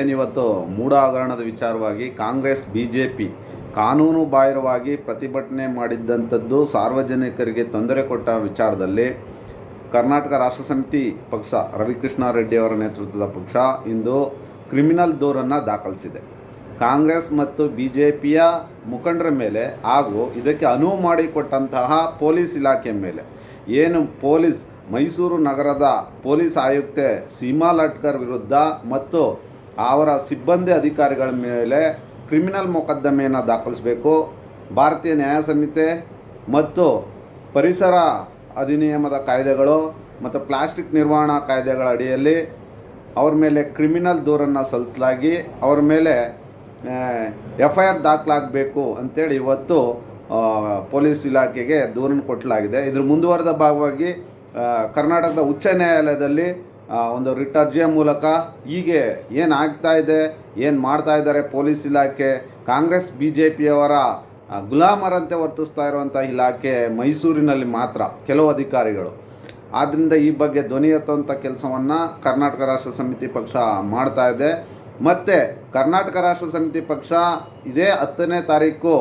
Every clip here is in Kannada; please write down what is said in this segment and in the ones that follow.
ಏನಿವತ್ತು ಮೂಢ ಹಗರಣದ ವಿಚಾರವಾಗಿ ಕಾಂಗ್ರೆಸ್ ಬಿ ಜೆ ಪಿ ಕಾನೂನು ಬಾಹಿರವಾಗಿ ಪ್ರತಿಭಟನೆ ಮಾಡಿದ್ದಂಥದ್ದು ಸಾರ್ವಜನಿಕರಿಗೆ ತೊಂದರೆ ಕೊಟ್ಟ ವಿಚಾರದಲ್ಲಿ ಕರ್ನಾಟಕ ರಾಷ್ಟ್ರ ಸಮಿತಿ ಪಕ್ಷ, ರವಿಕೃಷ್ಣ ರೆಡ್ಡಿ ಅವರ ನೇತೃತ್ವದ ಪಕ್ಷ ಇಂದು ಕ್ರಿಮಿನಲ್ ದೂರನ್ನು ದಾಖಲಿಸಿದೆ. ಕಾಂಗ್ರೆಸ್ ಮತ್ತು ಬಿ ಜೆ ಪಿಯ ಮುಖಂಡರ ಮೇಲೆ ಹಾಗೂ ಇದಕ್ಕೆ ಅನುವು ಮಾಡಿಕೊಟ್ಟಂತಹ ಪೊಲೀಸ್ ಇಲಾಖೆ ಮೇಲೆ. ಏನು ಪೊಲೀಸ್? ಮೈಸೂರು ನಗರದ ಪೊಲೀಸ್ ಆಯುಕ್ತೆ ಸೀಮಾ ಲಟ್ಕರ್ ವಿರುದ್ಧ ಮತ್ತು ಅವರ ಸಿಬ್ಬಂದಿ ಅಧಿಕಾರಿಗಳ ಮೇಲೆ ಕ್ರಿಮಿನಲ್ ಮೊಕದ್ದಮೆಯನ್ನು ದಾಖಲಿಸಬೇಕು, ಭಾರತೀಯ ನ್ಯಾಯ ಸಂಹಿತೆ ಮತ್ತು ಪರಿಸರ ಅಧಿನಿಯಮದ ಕಾಯ್ದೆಗಳು ಮತ್ತು ಪ್ಲಾಸ್ಟಿಕ್ ನಿರ್ವಹಣಾ ಕಾಯ್ದೆಗಳ ಅಡಿಯಲ್ಲಿ ಅವ್ರ ಮೇಲೆ ಕ್ರಿಮಿನಲ್ ದೂರನ್ನು ಸಲ್ಲಿಸಲಾಗಿ ಅವ್ರ ಮೇಲೆ ಎಫ್ ಐ ಆರ್ ದಾಖಲಾಗಬೇಕು ಅಂತೇಳಿ ಇವತ್ತು ಪೊಲೀಸ್ ಇಲಾಖೆಗೆ ದೂರನ್ನು ಕೊಟ್ಟಲಾಗಿದೆ ಇದ್ರ ಮುಂದುವರೆದ ಭಾಗವಾಗಿ ಕರ್ನಾಟಕದ ಉಚ್ಚ ನ್ಯಾಯಾಲಯದಲ್ಲಿ ಒಂದು ರಿಟ್ ಅರ್ಜಿಯ ಮೂಲಕ ಹೀಗೆ ಏನಾಗ್ತಾ ಇದೆ, ಏನು ಮಾಡ್ತಾ ಇದ್ದಾರೆ ಪೊಲೀಸ್ ಇಲಾಖೆ, ಕಾಂಗ್ರೆಸ್ ಬಿ ಜೆ ಪಿಯವರ ಗುಲಾಮರಂತೆ ವರ್ತಿಸ್ತಾ ಇರುವಂಥ ಇಲಾಖೆ ಮೈಸೂರಿನಲ್ಲಿ ಮಾತ್ರ ಕೆಲವು ಅಧಿಕಾರಿಗಳು. ಆದ್ದರಿಂದ ಈ ಬಗ್ಗೆ ಧ್ವನಿ ಎತ್ತುವಂಥ ಕೆಲಸವನ್ನು ಕರ್ನಾಟಕ ರಾಷ್ಟ್ರ ಸಮಿತಿ ಪಕ್ಷ ಮಾಡ್ತಾ ಇದೆ. ಮತ್ತು ಕರ್ನಾಟಕ ರಾಷ್ಟ್ರ ಸಮಿತಿ ಪಕ್ಷ ಇದೇ ಹತ್ತನೇ ತಾರೀಕು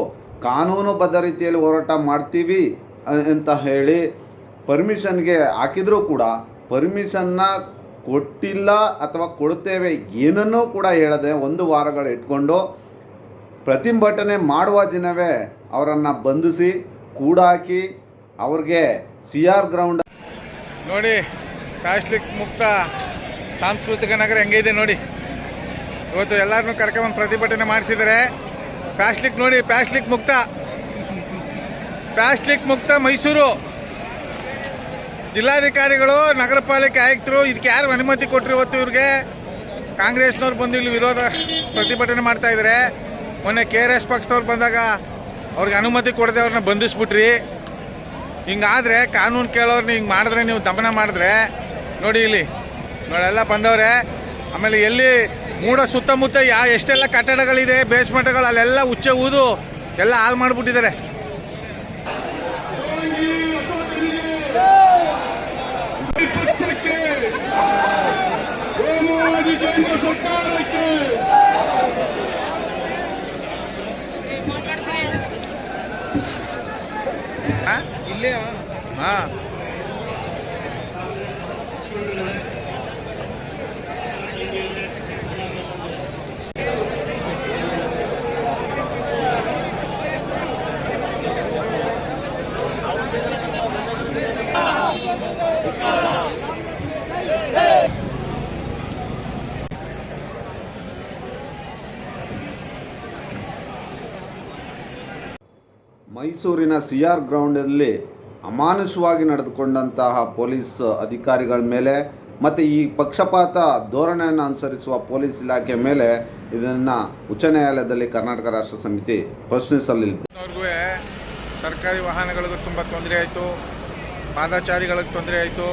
ಕಾನೂನುಬದ್ಧ ರೀತಿಯಲ್ಲಿ ಹೋರಾಟ ಮಾಡ್ತೀವಿ ಅಂತ ಹೇಳಿ ಪರ್ಮಿಷನ್ಗೆ ಹಾಕಿದರೂ ಕೂಡ ಪರ್ಮಿಷನ್ನ ಕೊಟ್ಟಿಲ್ಲ ಅಥವಾ ಕೊಡ್ತೇವೆ ಏನನ್ನೂ ಕೂಡ ಹೇಳದೆ ಒಂದು ವಾರಗಳು ಇಟ್ಕೊಂಡು ಪ್ರತಿಭಟನೆ ಮಾಡುವ ದಿನವೇ ಅವರನ್ನು ಬಂಧಿಸಿ ಕೂಡಾಕಿ ಅವ್ರಿಗೆ ಸಿ ಆರ್ ಗ್ರೌಂಡ್ ನೋಡಿ ಪ್ಲಾಸ್ಟಿಕ್ ಮುಕ್ತ ಸಾಂಸ್ಕೃತಿಕ ನಗರ ಹೆಂಗಿದೆ ನೋಡಿ. ಇವತ್ತು ಎಲ್ಲರನ್ನೂ ಕರ್ಕೊಂಬಂದು ಪ್ರತಿಭಟನೆ ಮಾಡಿಸಿದರೆ. ಪ್ಲಾಸ್ಟಿಕ್ ನೋಡಿ ಪ್ಯಾಶ್ಲಿಕ್ ಮುಕ್ತ. ಪ್ಯಾಶ್ಲಿಕ್ ಮುಕ್ತ ಮೈಸೂರು. ಜಿಲ್ಲಾಧಿಕಾರಿಗಳು ನಗರ ಪಾಲಿಕೆ ಆಯುಕ್ತರು ಇದಕ್ಕೆ ಯಾರು ಅನುಮತಿ ಕೊಟ್ಟರು ಇವತ್ತು ಇವ್ರಿಗೆ? ಕಾಂಗ್ರೆಸ್ನವ್ರು ಬಂದು ಇಲ್ಲಿ ವಿರೋಧ ಪ್ರತಿಭಟನೆ ಮಾಡ್ತಾ ಇದ್ದಾರೆ ಮೊನ್ನೆ ಕೆ ಆರ್ ಎಸ್ ಪಕ್ಷದವ್ರು ಬಂದಾಗ ಅವ್ರಿಗೆ ಅನುಮತಿ ಕೊಡದೆ ಅವ್ರನ್ನ ಬಂಧಿಸ್ಬಿಟ್ರಿ. ಹಿಂಗಾದರೆ ಕಾನೂನು ಕೇಳೋರ್ನ ಹಿಂಗೆ ಮಾಡಿದ್ರೆ ನೀವು ದಮನ ಮಾಡಿದ್ರೆ, ನೋಡಿ ಇಲ್ಲಿ ನೋಡೆಲ್ಲ ಬಂದವ್ರೆ. ಆಮೇಲೆ ಎಲ್ಲಿ ಮೂಡ ಸುತ್ತಮುತ್ತ ಯಾ ಎಷ್ಟೆಲ್ಲ ಕಟ್ಟಡಗಳಿದೆ ಬೇಸ್ಮೆಂಟ್ಗಳು ಅಲ್ಲೆಲ್ಲ ಉಚ್ಚೆ ಊದು, ಎಲ್ಲ ಹಾಳು ಮಾಡಿಬಿಟ್ಟಿದ್ದಾರೆ. ಕೇಂದ್ರ ಸರ್ಕಾರಕ್ಕೆ. ಇಲ್ಲೇ ಹಾಂ. ಮೈಸೂರಿನ ಸಿ ಆರ್ ಗ್ರೌಂಡಲ್ಲಿ ಅಮಾನುಷವಾಗಿ ನಡೆದುಕೊಂಡಂತಹ ಪೊಲೀಸ್ ಅಧಿಕಾರಿಗಳ ಮೇಲೆ ಮತ್ತು ಈ ಪಕ್ಷಪಾತ ಧೋರಣೆಯನ್ನು ಅನುಸರಿಸುವ ಪೊಲೀಸ್ ಇಲಾಖೆ ಮೇಲೆ ಇದನ್ನು ಉಚ್ಚ ನ್ಯಾಯಾಲಯದಲ್ಲಿ ಕರ್ನಾಟಕ ರಾಷ್ಟ್ರ ಸಮಿತಿ ಪ್ರಶ್ನಿಸಲಿದೆ ಅವ್ರಿಗೂ ಸರ್ಕಾರಿ ವಾಹನಗಳಿಗೂ ತುಂಬ ತೊಂದರೆ ಆಯಿತು, ಪಾದಚಾರಿಗಳಿಗೆ ತೊಂದರೆ ಆಯಿತು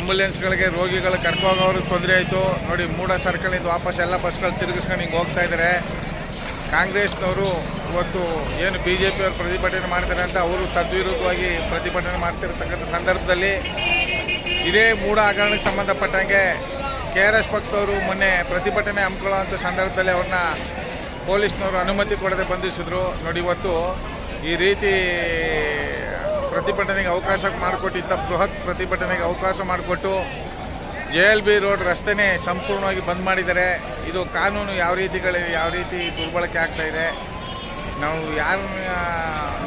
ಆಂಬುಲೆನ್ಸ್ಗಳಿಗೆ ರೋಗಿಗಳು ಕರ್ಕೋಗೋರಿಗೆ ತೊಂದರೆ ಆಯಿತು. ನೋಡಿ ಮೂಡ ಸರ್ಕಲಿಂದ ವಾಪಸ್ ಎಲ್ಲ ಬಸ್ಗಳು ತಿರುಗಿಸ್ಕೊಂಡು ಹಿಂಗೆ ಹೋಗ್ತಾ ಇದ್ದಾರೆ ಕಾಂಗ್ರೆಸ್ನವರು ಇವತ್ತು ಏನು ಬಿ ಜೆ ಪಿಯವರು ಪ್ರತಿಭಟನೆ ಮಾಡ್ತಾರೆ ಅಂತ ಅವರು ತದ್ವಿರುದ್ಧವಾಗಿ ಪ್ರತಿಭಟನೆ ಮಾಡ್ತಿರ್ತಕ್ಕಂಥ ಸಂದರ್ಭದಲ್ಲಿ ಇದೇ ಮೂಢ ಹಗರಣಕ್ಕೆ ಸಂಬಂಧಪಟ್ಟಂಗೆ ಕೆ ಆರ್ ಎಸ್ ಪಕ್ಷದವರು ಮೊನ್ನೆ ಪ್ರತಿಭಟನೆ ಹಮ್ಮಿಕೊಳ್ಳುವಂಥ ಸಂದರ್ಭದಲ್ಲಿ ಅವ್ರನ್ನ ಪೊಲೀಸ್ನವರು ಅನುಮತಿ ಕೊಡದೆ ಬಂಧಿಸಿದ್ರು. ನೋಡಿ, ಇವತ್ತು ಈ ರೀತಿ ಪ್ರತಿಭಟನೆಗೆ ಅವಕಾಶ ಮಾಡಿಕೊಟ್ಟಿದ್ದ ಬೃಹತ್ ಪ್ರತಿಭಟನೆಗೆ ಅವಕಾಶ ಮಾಡಿಕೊಟ್ಟು ಜೆ ಎಲ್ ಬಿ ರೋಡ್ ರಸ್ತೆನೇ ಸಂಪೂರ್ಣವಾಗಿ ಬಂದ್ ಮಾಡಿದ್ದಾರೆ. ಇದು ಕಾನೂನು ಯಾವ ರೀತಿಗಳು ಯಾವ ರೀತಿ ದುರ್ಬಳಕೆ ಆಗ್ತಾ ಇದೆ ನಾವು ಯಾರನ್ನ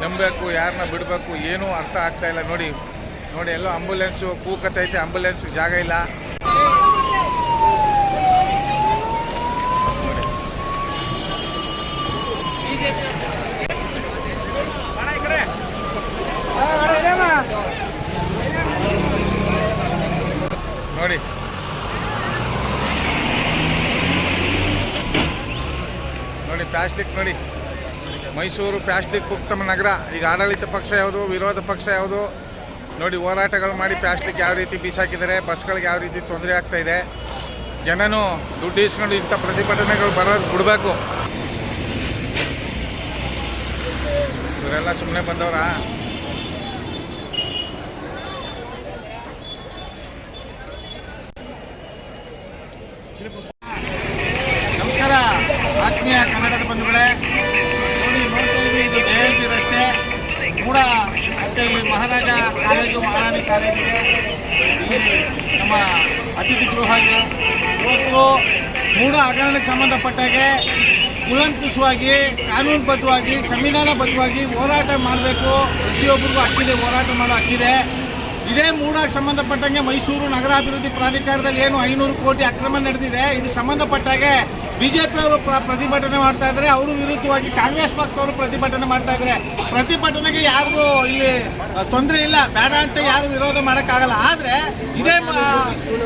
ನಂಬಬೇಕು ಯಾರನ್ನ ಬಿಡಬೇಕು ಏನೂ ಅರ್ಥ ಆಗ್ತಾ ಇಲ್ಲ. ನೋಡಿ ನೋಡಿ ಎಲ್ಲೋ ಆಂಬುಲೆನ್ಸು ಕೂಕತ್ತೈತೆ ಆಂಬುಲೆನ್ಸ್ ಜಾಗ ಇಲ್ಲ. ನೋಡಿ. ನೋಡಿ. ನೋಡಿ ಪ್ಯಾಸ್ಟಿಕ್ ನೋಡಿ. ಮೈಸೂರು ಪ್ಯಾಸ್ಟಿಕ್ ಉತ್ತಮ ನಗರ. ಈಗ ಆಡಳಿತ ಪಕ್ಷ ಯಾವುದು, ವಿರೋಧ ಪಕ್ಷ ಯಾವುದು? ನೋಡಿ, ಹೋರಾಟಗಳು ಮಾಡಿ ಪ್ಯಾಸ್ಟಿಕ್ ಯಾವ ರೀತಿ ಬೀಸಾಕಿದ್ದಾರೆ, ಬಸ್ಗಳಿಗೆ ಯಾವ ರೀತಿ ತೊಂದರೆ ಆಗ್ತಾ ಇದೆ. ಜನನು ದುಡ್ಡು ಇಸ್ಕೊಂಡು ಇಂಥ ಪ್ರತಿಭಟನೆಗಳು ಬರೋದು ಬಿಡಬೇಕು. ಇವರೆಲ್ಲ ಸುಮ್ಮನೆ ಬಂದವರಾ? ಇಲ್ಲಿ ಮಹಾರಾಜ ಕಾಲೇಜು, ಮಹಾರಾಣಿ ಇಲ್ಲಿ ನಮ್ಮ ಅತಿಥಿ ಗೃಹ ಇದೆ ಇವತ್ತು ಮೂಢ ಹಗರಣಕ್ಕೆ ಸಂಬಂಧಪಟ್ಟಾಗೆ ಕುಲಂಕುಷವಾಗಿ ಕಾನೂನುಬದ್ಧವಾಗಿ, ಸಂವಿಧಾನಬದ್ಧವಾಗಿ ಹೋರಾಟ ಮಾಡಬೇಕು. ಪ್ರತಿಯೊಬ್ಬರಿಗೂ ಹಕ್ಕಿದೆ, ಹೋರಾಟ ಮಾಡೋ ಹಕ್ಕಿದೆ. ಇದೇ ಮೂಡಕ್ಕೆ ಸಂಬಂಧಪಟ್ಟಂಗೆ ಮೈಸೂರು ನಗರಾಭಿವೃದ್ಧಿ ಪ್ರಾಧಿಕಾರದಲ್ಲಿ ಏನು ಐನೂರು ಕೋಟಿ ಅಕ್ರಮ ನಡೆದಿದೆ. ಇದು ಸಂಬಂಧಪಟ್ಟಾಗೆ ಬಿಜೆಪಿ ಅವರು ಪ್ರ ಪ್ರತಿಭಟನೆ ಮಾಡ್ತಾ ಇದ್ದಾರೆ. ಅವರು ವಿರುದ್ಧವಾಗಿ ಕಾಂಗ್ರೆಸ್ ಪಕ್ಷದವರು ಪ್ರತಿಭಟನೆ ಮಾಡ್ತಾ ಇದ್ದಾರೆ. ಪ್ರತಿಭಟನೆಗೆ ಯಾರಿಗೂ ಇಲ್ಲಿ ತೊಂದರೆ ಇಲ್ಲ. ಬೇಡ ಅಂತ ಯಾರು ವಿರೋಧ ಮಾಡೋಕ್ಕಾಗಲ್ಲ. ಆದರೆ ಇದೇ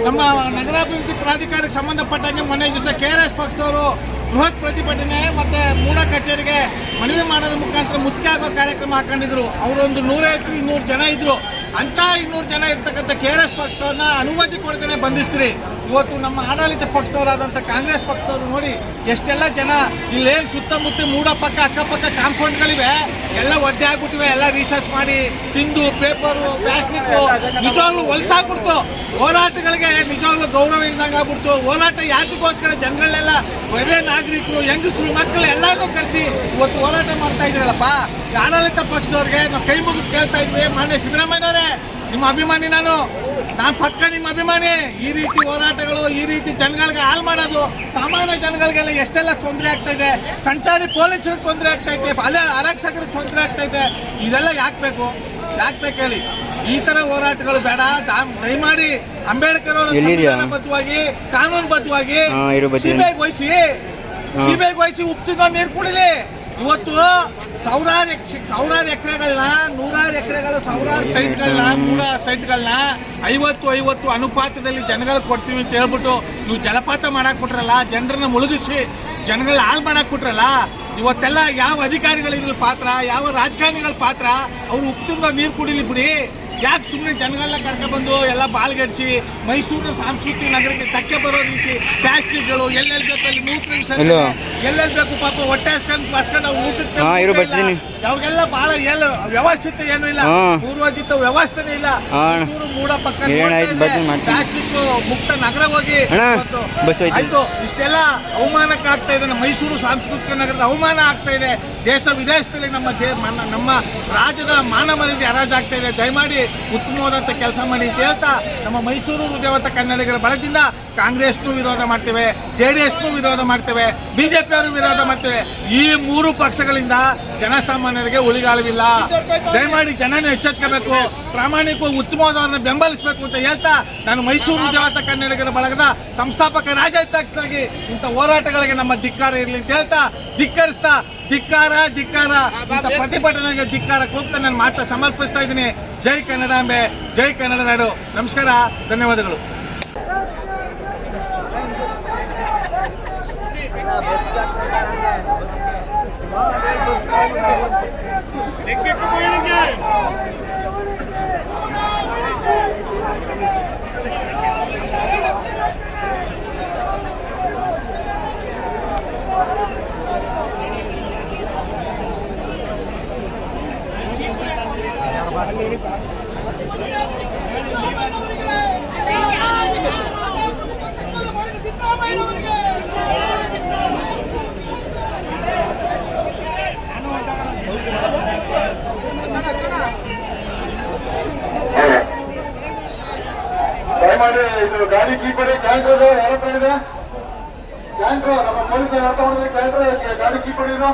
ನಮ್ಮ ನಗರಾಭಿವೃದ್ಧಿ ಪ್ರಾಧಿಕಾರಕ್ಕೆ ಸಂಬಂಧಪಟ್ಟಂಗೆ ಮೊನ್ನೆ ದಿವಸ ಕೆ ಆರ್ ಎಸ್ ಪಕ್ಷದವರು ಬೃಹತ್ ಪ್ರತಿಭಟನೆ ಮತ್ತೆ ಮೂಡ ಕಚೇರಿಗೆ ಮನವಿ ಮಾಡೋದ್ರ ಮುಖಾಂತರ ಮುತ್ತಿಗೆ ಆಗೋ ಕಾರ್ಯಕ್ರಮ ಹಾಕೊಂಡಿದ್ರು. ಅವರೊಂದು ನೂರೈವತ್ತು ಇನ್ನೂರು ಜನ ಇದ್ರು. ಅಂತ ಇನ್ನೂರು ಜನ ಇರ್ತಕ್ಕಂಥ ಕೆ ಆರ್ ಎಸ್ ಪಕ್ಷದವ್ರನ್ನ ಅನುಮತಿ ಕೊಡ್ತೇನೆ ಬಂಧಿಸ್ತ್ರಿ. ಇವತ್ತು ನಮ್ಮ ಆಡಳಿತ ಪಕ್ಷದವರಾದಂಥ ಕಾಂಗ್ರೆಸ್ ಪಕ್ಷದವರು ನೋಡಿ ಎಷ್ಟೆಲ್ಲ ಜನ ಇಲ್ಲೇನು ಸುತ್ತಮುತ್ತ ಮೂಡ ಪಕ್ಕ ಅಕ್ಕಪಕ್ಕ ಕಾಂಪೌಂಡ್ಗಳಿವೆ, ಎಲ್ಲ ಒದ್ದೆ ಆಗ್ಬಿಟ್ಟಿವೆ, ಎಲ್ಲ ರಿಸರ್ಚ್ ಮಾಡಿ ತಿಂದು ಪೇಪರು ಪ್ಲಾಸ್ಟಿಕ್ಕು ನಿಜವಾಗ್ಲೂ ಹೊಲ್ಸಾಗ್ಬಿಡ್ತು ಹೋರಾಟಗಳಿಗೆ ನಿಜವಾಗ್ಲೂ ಗೌರವ ಇಲ್ದಂಗೆ ಆಗ್ಬಿಡ್ತು. ಹೋರಾಟ ಯಾತಕ್ಕೋಸ್ಕರ ಜನಗಳನ್ನೆಲ್ಲ ಒಳ್ಳೆ ನಾಗರಿಕರು, ಹೆಂಗಸರು ಮಕ್ಕಳು ಎಲ್ಲರೂ ಕರೆಸಿ ಇವತ್ತು ಹೋರಾಟ ಮಾಡ್ತಾ ಇದ್ರಲ್ಲಪ್ಪ ಆಡಳಿತ ಪಕ್ಷದವ್ರಿಗೆ ನಾವು ಕೈ ಮುಗಿದು ಕೇಳ್ತಾ ಇದ್ವಿ. ಮಾನ್ಯ ಸಿದ್ದರಾಮಯ್ಯನವರೇ, ನಿಮ್ಮ ಅಭಿಮಾನಿ ನಾನು. ನಾನು ಪಕ್ಕ ನಿಮ್ಮ ಅಭಿಮಾನಿ ಈ ರೀತಿ ಹೋರಾಟಗಳು ಈ ರೀತಿ ಜನಗಳಿಗೆ ಹಾಳು ಮಾಡೋದು ಸಾಮಾನ್ಯ ಜನಗಳಿಗೆಲ್ಲ ಎಷ್ಟೆಲ್ಲ ತೊಂದರೆ ಆಗ್ತಾ ಇದೆ? ಸಂಚಾರಿ ಪೊಲೀಸರಿಗೆ ತೊಂದರೆ ಆಗ್ತಾ ಇದೆ ಆರಕ್ಷಕರಿಗೆ ತೊಂದರೆ ಆಗ್ತಾ ಇದೆ. ಇದೆಲ್ಲ ಯಾಕೆ ಬೇಕು? ಯಾಕೆ ಬೇಕು ಹೇಳಿ? ಈ ತರ ಹೋರಾಟಗಳು ಬೇಡ. ದಯಮಾಡಿ ಅಂಬೇಡ್ಕರ್ ಅವರು ಬದ್ಧವಾಗಿ ಕಾನೂನು ಬರ್ತೀನಿ. ಸಿಬಿಐಗೆ ವಹಿಸಿ ಸಿಬಿಐಗೆ ವಹಿಸಿ ಉಪ್ತಿನ ನೀರು ಕುಡಿಲಿ. ಇವತ್ತು ಸಾವಿರಾರು ಸಾವಿರಾರು ಎಕರೆಗಳನ್ನ, ನೂರಾರು ಎಕರೆಗಳ ಸಾವಿರಾರು ಸೈಟ್ಗಳನ್ನ, ನೂರ ಸೈಟ್ಗಳನ್ನ, ಐವತ್ತು ಐವತ್ತು ಅನುಪಾತದಲ್ಲಿ ಜನಗಳಿಗೆ ಕೊಡ್ತೀವಿ ಅಂತ ಹೇಳ್ಬಿಟ್ಟು ನೀವು ಜಲಪಾತ ಮಾಡಾಕ್ ಬಿಟ್ರಲ್ಲ ಜನರನ್ನ ಮುಳುಗಿಸಿ ಜನಗಳ ಹಾಳು ಮಾಡಕ್ಕೆ ಇವತ್ತೆಲ್ಲ ಯಾವ ಅಧಿಕಾರಿಗಳಿದ್ರ ಪಾತ್ರ, ಯಾವ ರಾಜಕಾರಣಿಗಳ ಪಾತ್ರ, ಅವ್ರು ಉಪ್ಪು ತುಂಬ ನೀರು ಕುಡಿಲಿ ಬಿಡಿ. ಯಾಕೆ ಸುಮ್ಮನೆ ಜನಗಳನ್ನ ಕರ್ಕೊಂಡ್ಬಂದು ಎಲ್ಲ ಬಾಳ್ಗಡಿಸಿ ಮೈಸೂರು ಸಾಂಸ್ಕೃತಿಕ ನಗರಕ್ಕೆ ತಕ್ಕೆ ಬರೋ ರೀತಿ ಪ್ಲಾಸ್ಟಿಕ್ಗಳು ಎಲ್ಲೆಲ್ಲಿ ಬೇಕು ಅಲ್ಲಿ? ಎಲ್ಲೆಲ್ಲಿ ಬೇಕು ಪಾಪ ಹೊಟ್ಟೆ ಹಸ್ಕೊಂಡು ಬಸ್ಕೊಂಡು ಊಟಕ್ಕೆ. ಅವ್ರಿಗೆಲ್ಲ ಬಹಳ ಎಲ್ಲ ವ್ಯವಸ್ಥಿತ ಏನು ಇಲ್ಲ. ಪೂರ್ವಜಿತ ವ್ಯವಸ್ಥೆನೇ ಇಲ್ಲ ಮೂಡ ಪಕ್ಕ. ಪ್ಲಾಸ್ಟಿಕ್ ಮುಕ್ತ ನಗರ ಹೋಗಿ ಆಯ್ತು ಇಷ್ಟೆಲ್ಲ ಅವಮಾನಕ್ಕೆ ಆಗ್ತಾ ಇದೆ ಮೈಸೂರು ಸಾಂಸ್ಕೃತಿಕ ನಗರದ ಅವಮಾನ ಆಗ್ತಾ ಇದೆ ದೇಶ ವಿದೇಶದಲ್ಲಿ ನಮ್ಮ ದೇ ನಮ್ಮ ರಾಜ್ಯದ ಮಾನ ಮರ್ಯಾದೆ ಹರಾಜಾಗ್ತಾ ಇದೆ. ದಯಮಾಡಿ ಉತ್ತಮವಾದಂಥ ಕೆಲಸ ಮಾಡಿ ಅಂತ ಹೇಳ್ತಾ ನಮ್ಮ ಮೈಸೂರು ಹೃದಯವಂತ ಕನ್ನಡಿಗರ ಬಳದಿಂದ ಕಾಂಗ್ರೆಸ್ನೂ ವಿರೋಧ ಮಾಡ್ತೇವೆ, ಜೆ ಡಿ ಎಸ್ನೂ ವಿರೋಧ ಮಾಡ್ತೇವೆ, ಬಿ ಜೆ ಪಿಯವರು ವಿರೋಧ ಮಾಡ್ತೇವೆ. ಈ ಮೂರು ಪಕ್ಷಗಳಿಂದ ಜನಸಾಮಾನ್ಯರಿಗೆ ಉಳಿಗಾಲವಿಲ್ಲ. ದಯಮಾಡಿ ಜನನ ಎಚ್ಚೆತ್ಕೋಬೇಕು, ಪ್ರಾಮಾಣಿಕವಾಗಿ ಉತ್ತಮವಾದವರನ್ನ ಬೆಂಬಲಿಸಬೇಕು ಅಂತ ಹೇಳ್ತಾ ನಾನು ಮೈಸೂರು ಹೃದಯವಂತ ಕನ್ನಡಿಗರ ಬಳಗದ ಸಂಸ್ಥಾಪಕ ರಾಜ್ಯಾಧ್ಯಕ್ಷರಾಗಿ ಇಂಥ ಹೋರಾಟಗಳಿಗೆ ನಮ್ಮ ಧಿಕ್ಕಾರ ಇರಲಿ ಅಂತ ಹೇಳ್ತಾ ಧಿಕ್ಕರಿಸ್ತಾ ಧಿಕ್ಕಾರ ಧಿಕ್ಕಾರ. ಇಂಥ ಪ್ರತಿಭಟನೆಗೆ ಧಿಕ್ಕಾರ ಕೂಗ್ತಾ ನನ್ನ ಮಾತ್ರ ಸಮರ್ಪಿಸ್ತಾ ಇದ್ದೀನಿ. ಜೈ ಕನ್ನಡಾಂಬೆ ಜೈ ಕನ್ನಡ ನಾಡು. ನಮಸ್ಕಾರ ಧನ್ಯವಾದಗಳು. ದಯಮಾಡಿ ಇದು ಗಾಡಿ ಕೀಪಡಿ ಕ್ಯಾಂಟ್ರ್ ಯಾರ ಹತ್ರ ಇದೆ ನಮ್ಮ ಪೊಲೀಸ್ ಯಾರ ತಗೊಂಡಿದ್ರೆ ಕ್ಯಾಂಟ್ರ್ ಗಾಡಿ ಇದು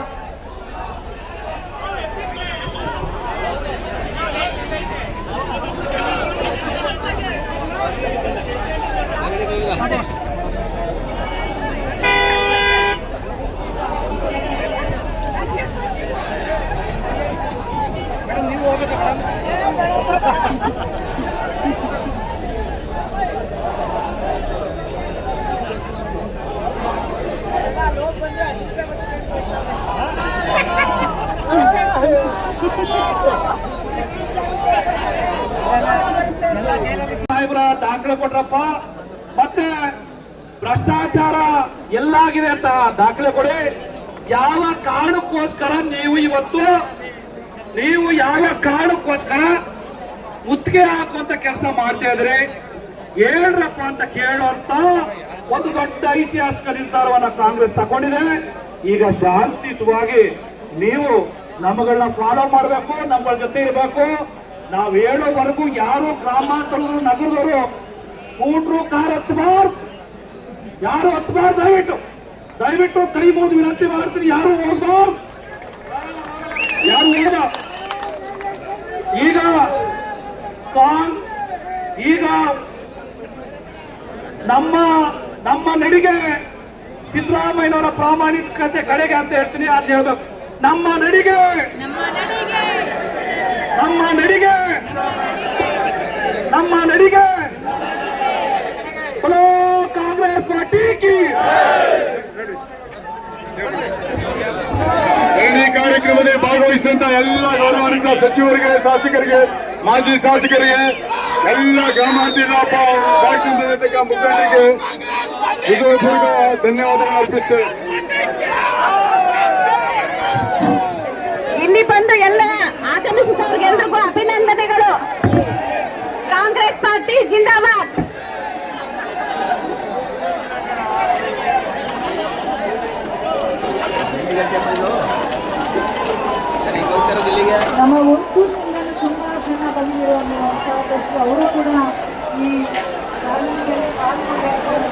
ಮತ್ತೆ ಭ್ರಷ್ಟಾಚಾರ ಎಲ್ಲಾಗಿದೆ ಅಂತ ದಾಖಲೆ ಕೊಡಿ. ಯಾವ ಕಾರಣಕ್ಕೋಸ್ಕರ ನೀವು ಇವತ್ತು, ನೀವು ಯಾವ ಕಾರಣಕ್ಕೋಸ್ಕರ ಮುತ್ತಿಗೆ ಹಾಕುವಂತ ಕೆಲಸ ಮಾಡ್ತಾ ಇದ್ರಿ? ಹೇಳ್ರಪ್ಪ ಅಂತ ಕೇಳುವಂತ ಒಂದು ದೊಡ್ಡ ಐತಿಹಾಸಿಕ ನಿರ್ಧಾರವನ್ನ ಕಾಂಗ್ರೆಸ್ ತಗೊಂಡಿದೆ. ಈಗ ಶಾಂತಿಯುತವಾಗಿ ನೀವು ನಮ್ಮಗಳನ್ನ ಫಾಲೋ ಮಾಡಬೇಕು ನಮ್ಮ ಜೊತೆ ಇರಬೇಕು. ನಾವು ಹೇಳೋವರೆಗೂ ಯಾರು ಗ್ರಾಮಾಂತರದವರು, ನಗರದವರು ಸ್ಕೂಟ್ರು ಕಾರ್ ಹತ್ತಬಾರ್ದು ಯಾರು ಹತ್ತಬಾರ್ದು ದಯವಿಟ್ಟು. ದಯವಿಟ್ಟು ಕೈ ಮುಗಿದು ವಿನಂತಿ ಮಾಡ್ತೀನಿ ಯಾರು ಹೋಗ್ಬಾರ್ದು. ಯಾರು ಹೋಗ ಈಗ ಕಾಂಗ್ ಈಗ ನಮ್ಮ ನಮ್ಮ ನಡಿಗೆ ಸಿದ್ದರಾಮಯ್ಯನವರ ಪ್ರಾಮಾಣಿಕತೆ ಕಡೆಗೆ ಅಂತ ಹೇಳ್ತೀನಿ ಅದು ಹೇಳ್ಬೇಕು. ನಮ್ಮ ನಡಿಗೆ. ನಮ್ಮ ನಡಿಗೆ ನಮ್ಮ ನಡಿಗೆ ಬಲೋ ಕಾಂಗ್ರೆಸ್ ಪಾರ್ಟಿ ಕಿ ಈ ಕಾರ್ಯಕ್ರಮದಲ್ಲಿ ಭಾಗವಹಿಸಿದಂತ ಎಲ್ಲ ಗೌರವಾನ್ವಿತ ಸಚಿವರಿಗೆ, ಶಾಸಕರಿಗೆ, ಮಾಜಿ ಶಾಸಕರಿಗೆ, ಎಲ್ಲ ಗ್ರಾಮಾಂತರ ಮುಖಂಡರಿಗೆ ಹೃದಯಪೂರ್ವಕ ಧನ್ಯವಾದಗಳನ್ನು ಅರ್ಪಿಸ್ತೇವೆ. ಇಲ್ಲಿ ಬಂದು ಎಲ್ಲ ನಮ್ಮ ತುಂಬ ಜನ ಬಂದಿರೋ ಸಾಕಷ್ಟು ಅವರು ಕೂಡ ಈ ಕಾರ್ಯಕ್ರಮದಲ್ಲಿ ಪಾಲ್ಗೊಂಡಿದ್ದಾರೆ.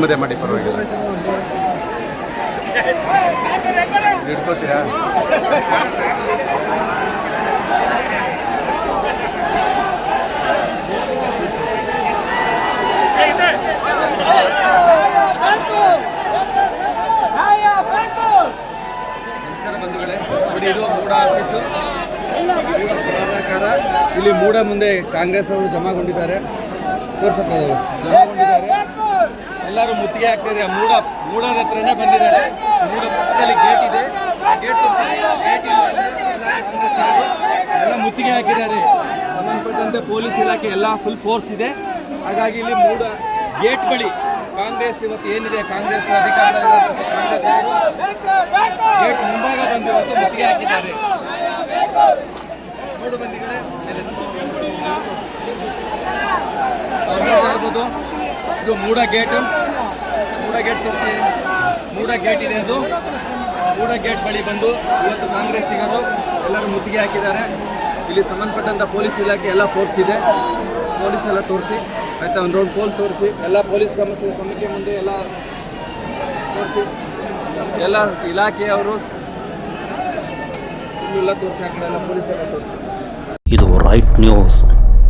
ನಿಮ್ಮದೇ ಮಾಡಿ ಪರವಾಗಿಲ್ಲ. ಹಿಡ್ಕೋತೀರಾ ಮೂಡ ಆಫೀಸು. ಇಲ್ಲಿ ಮೂಡ ಮುಂದೆ ಕಾಂಗ್ರೆಸ್ ಅವರು ಜಮಾಗೊಂಡಿದ್ದಾರೆ. ತೋರ್ಸಪ್ಪ ಜಮಾಗೊಂಡಿದ್ದಾರೆ. ಎಲ್ಲರೂ ಮುತ್ತಿಗೆ ಹಾಕ್ತಿದ್ರೆ ಮೂಡ ಮೂಡರ ಹತ್ರನೇ ಬಂದಿದ್ದಾರೆ. ಮೂಡ ಪಕ್ಕದಲ್ಲಿ ಗೇಟ್ ಇದೆ. ಗೇಟ್ ಗೇಟ್ ಎಲ್ಲ ಮುತ್ತಿಗೆ ಹಾಕಿದ್ದಾರೆ. ಸಂಬಂಧಪಟ್ಟಂತೆ ಪೊಲೀಸ್ ಇಲಾಖೆ ಎಲ್ಲ ಫುಲ್ ಫೋರ್ಸ್ ಇದೆ. ಹಾಗಾಗಿ ಇಲ್ಲಿ ಮೂಡ ಗೇಟ್ ಬಳಿ ಕಾಂಗ್ರೆಸ್ ಇವತ್ತು ಏನಿದೆ? ಕಾಂಗ್ರೆಸ್ ಅಧಿಕಾರ ಕಾಂಗ್ರೆಸ್ ಗೇಟ್ ಮುಂಭಾಗ ಬಂದು ಇವತ್ತು ಮುತ್ತಿಗೆ ಹಾಕಿದ್ದಾರೆ. ನೋಡು ಬಂದಿಗಳೇ. ಇದು ಮೂಡ ಗೇಟು ಗೇಟ್ ತೋರಿಸಿ. ಮೂಡ ಗೇಟ್ ಇದೆ ಅದು. ಮೂಡ ಗೇಟ್ ಬಳಿ ಬಂದು ಇವತ್ತು ಕಾಂಗ್ರೆಸ್ಸಿಗರು ಎಲ್ಲರೂ ಮುತ್ತಿಗೆ ಹಾಕಿದ್ದಾರೆ. ಇಲ್ಲಿ ಸಂಬಂಧಪಟ್ಟಂಥ ಪೊಲೀಸ್ ಇಲಾಖೆ ಎಲ್ಲ ಫೋರ್ಸ್ ಇದೆ. ಪೊಲೀಸ್ ಎಲ್ಲ ತೋರಿಸಿ. ಆಯಿತಾ, ಒಂದು ರೌಂಡ್ ಪೋಲ್ ತೋರಿಸಿ. ಎಲ್ಲ ಪೊಲೀಸ್ ಸಮಸ್ಯೆ ಸಮಿತಿ ಮುಂದೆ ಎಲ್ಲ ತೋರಿಸಿ. ಎಲ್ಲ ಇಲಾಖೆಯವರು ಇಲ್ಲೆಲ್ಲ ತೋರಿಸಿ, ಆ ಕಡೆ ಎಲ್ಲ ಪೊಲೀಸ್ ಎಲ್ಲ ತೋರಿಸಿ. ಇದು ರೈಟ್ ನ್ಯೂಸ್